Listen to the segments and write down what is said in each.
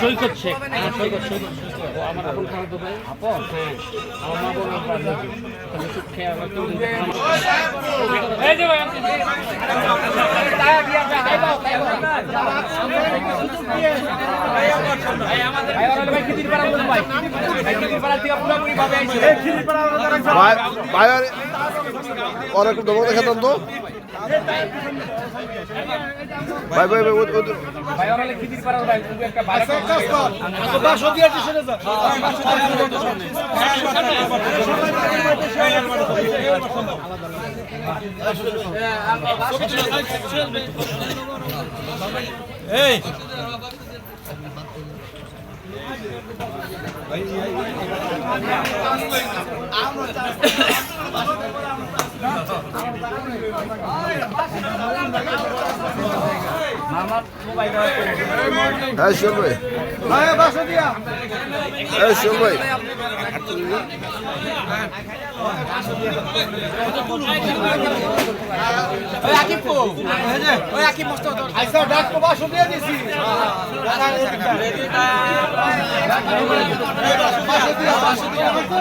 সৈকত শেখ। আমার সৈকত সৈকত আমার আপন খালাতো ভাই। আপন? হ্যাঁ আমার মা বোন আপনার তাহলে চুপ খেয়ে আমরা কেউ এই যে ভাই একটু দমক দেখাতাম তো। ভাই ভাই ভাই ও- ও- ভাই ওরা খিদির পাড়া ভাই তুমি একটা এই হ্যাঁ ভাই হ্যাঁ শিওর ভাই আইসা ডাক তো। বাসো দিয়ে দিছি ওই ওই যে- ওই যে তো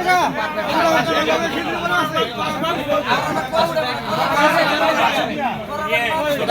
হ্যাঁ হ্যাঁ হ্যাঁ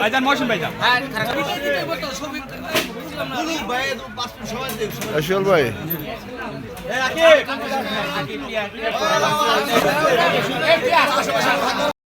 ভাইজান মহসিন ভাইজান হ্যাঁ, শিওর ভাই